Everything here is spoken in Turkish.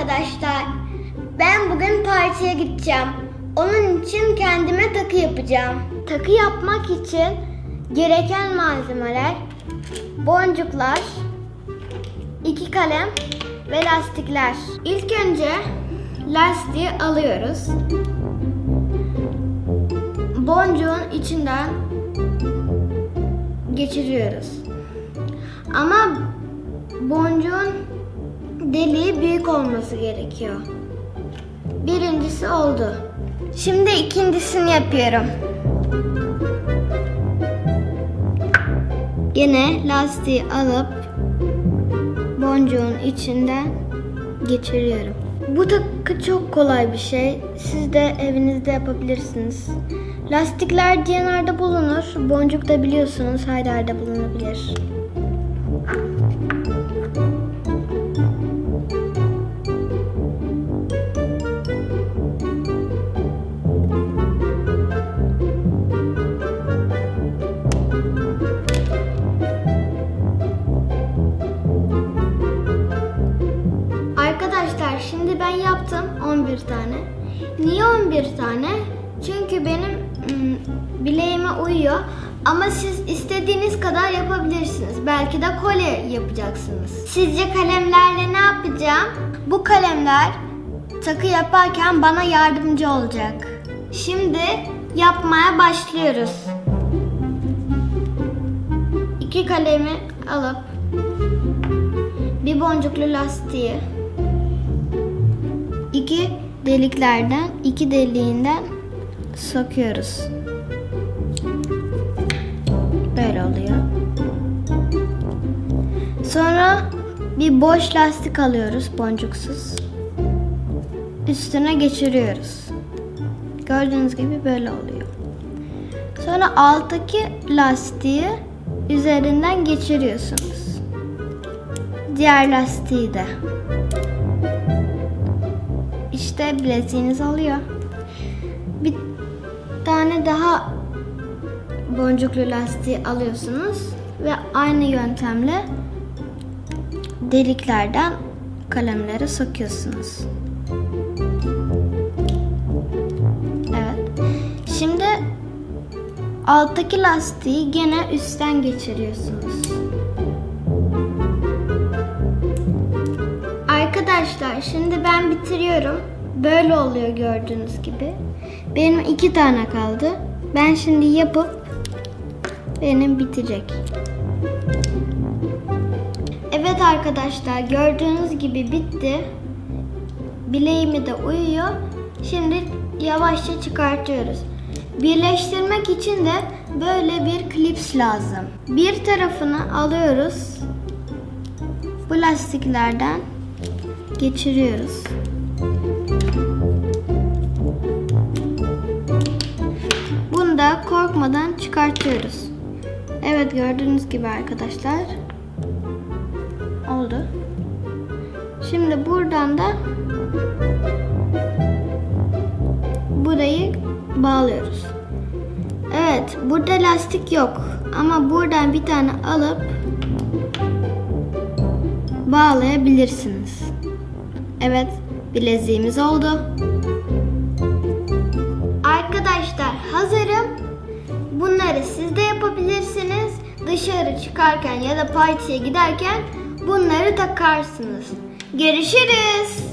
arkadaşlar. Ben bugün partiye gideceğim. Onun için kendime takı yapacağım. Takı yapmak için gereken malzemeler boncuklar, iki kalem ve lastikler. İlk önce lastiği alıyoruz. Boncuğun içinden geçiriyoruz. Ama boncuğun deliği büyük olması gerekiyor. Birincisi oldu. Şimdi ikincisini yapıyorum. Yine lastiği alıp boncuğun içinden geçiriyorum. Bu takı çok kolay bir şey. Siz de evinizde yapabilirsiniz. Lastikler DNR'da bulunur. Boncuk da biliyorsunuz yerde bulunabilir. Arkadaşlar şimdi ben yaptım 11 tane. Niye 11 tane? Çünkü benim ım, bileğime uyuyor. Ama siz istediğiniz kadar yapabilirsiniz. Belki de kolye yapacaksınız. Sizce kalemlerle ne yapacağım? Bu kalemler takı yaparken bana yardımcı olacak. Şimdi yapmaya başlıyoruz. İki kalemi alıp bir boncuklu lastiği iki deliklerden iki deliğinden sokuyoruz. Böyle oluyor. Sonra bir boş lastik alıyoruz boncuksuz. Üstüne geçiriyoruz. Gördüğünüz gibi böyle oluyor. Sonra alttaki lastiği üzerinden geçiriyorsunuz. Diğer lastiği de. İşte bileziğiniz oluyor. Bir tane daha boncuklu lastiği alıyorsunuz ve aynı yöntemle deliklerden kalemleri sokuyorsunuz. Evet. Şimdi alttaki lastiği gene üstten geçiriyorsunuz. Arkadaşlar şimdi ben bitiriyorum. Böyle oluyor gördüğünüz gibi. Benim iki tane kaldı. Ben şimdi yapıp benim bitecek. Evet arkadaşlar gördüğünüz gibi bitti. Bileğimi de uyuyor. Şimdi yavaşça çıkartıyoruz. Birleştirmek için de böyle bir klips lazım. Bir tarafını alıyoruz. Bu lastiklerden geçiriyoruz. Bunu da korkmadan çıkartıyoruz. Evet gördüğünüz gibi arkadaşlar. Oldu. Şimdi buradan da burayı bağlıyoruz. Evet burada lastik yok. Ama buradan bir tane alıp bağlayabilirsiniz. Evet, bileziğimiz oldu. Arkadaşlar hazırım. Bunları siz de yapabilirsiniz. Dışarı çıkarken ya da partiye giderken bunları takarsınız. Görüşürüz.